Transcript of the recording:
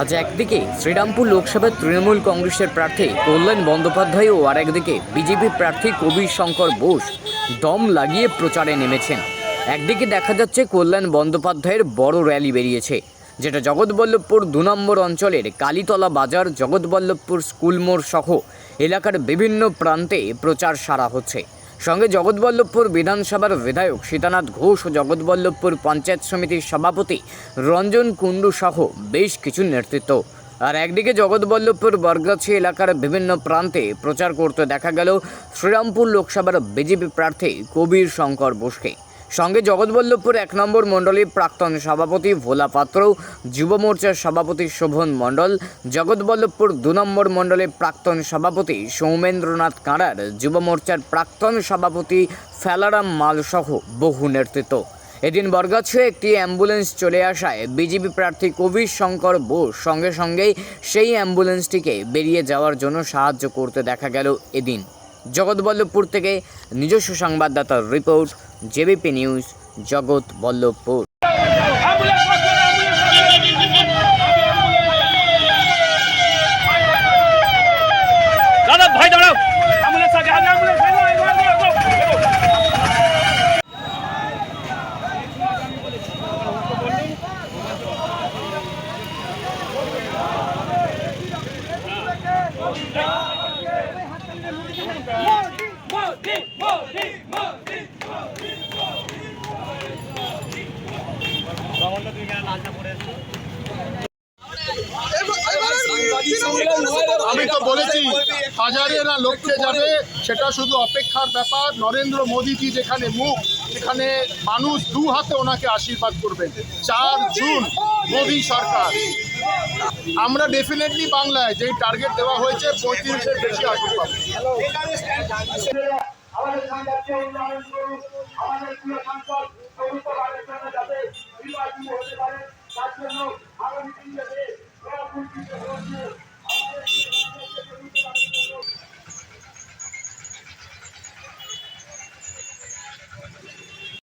আজ একদিকে শ্রীরামপুর লোকসভার তৃণমূল কংগ্রেসের প্রার্থী কল্যাণ বন্দ্যোপাধ্যায় ও আরেকদিকে বিজেপি প্রার্থী কবির শঙ্কর বোস দম লাগিয়ে প্রচারে নেমেছেন। একদিকে দেখা যাচ্ছে কল্যাণ বন্দ্যোপাধ্যায়ের বড় র্যালি বেরিয়েছে, যেটা জগৎবল্লভপুর দু নম্বর অঞ্চলের কালীতলা বাজার, জগৎবল্লভপুর স্কুল মোড় সহ এলাকার বিভিন্ন প্রান্তে প্রচার সারা হচ্ছে। সঙ্গে জগৎবল্লভপুর বিধানসভার বিধায়ক সীতানাথ ঘোষ ও জগৎবল্লভপুর পঞ্চায়েত সমিতির সভাপতি রঞ্জন কুণ্ডু সহ বেশ কিছু নেতৃত্ব। আর একদিকে জগৎবল্লভপুর বরগাছি এলাকার বিভিন্ন প্রান্তে প্রচার করতে দেখা গেল শ্রীরামপুর লোকসভার বিজেপি প্রার্থী কবির শঙ্কর বোসকে। সঙ্গে জগৎবল্লভপুর এক নম্বর মণ্ডলীর প্রাক্তন সভাপতি ভোলা পাত্র, যুব মোর্চার সভাপতি শোভন মণ্ডল, জগৎবল্লভপুর দু নম্বর মণ্ডলের প্রাক্তন সভাপতি সৌমেন্দ্রনাথ কাঁড়ার, যুব মোর্চার প্রাক্তন সভাপতি ফেলারাম মালসহ বহু নেতৃত্ব। এদিন বরগাছে একটি অ্যাম্বুলেন্স চলে আসায় বিজেপি প্রার্থী কবির শঙ্কর বোস সঙ্গে সঙ্গেই সেই অ্যাম্বুলেন্সটিকে বেরিয়ে যাওয়ার জন্য সাহায্য করতে দেখা গেল এদিন। জগৎবল্লভপুর থেকে নিজস্ব সংবাদদাতার রিপোর্ট জেবিপি নিউজ পাঠান। দাদা ভাই দাঁড়াও আগে অ্যাম্বুলেন্স এগো, এগো, এগো, এগো, এগো। মোদি, মোদি, মোদি, আমি তো বলেছি হাজারে না লক্ষ্যে যাবে, সেটা শুধু অপেক্ষার ব্যাপার। নরেন্দ্র মোদীজি যেখানে মুখ, সেখানে মানুষ দু হাতে ওনাকে আশীর্বাদ করবেন। চার জুন, মোদী সরকার। আমরা ডেফিনেটলি বাংলায় যেই টার্গেট দেওয়া হয়েছে, পঁয়ত্রিশের বেশি আসন আমাদের জন্য আগামী দিন যাতে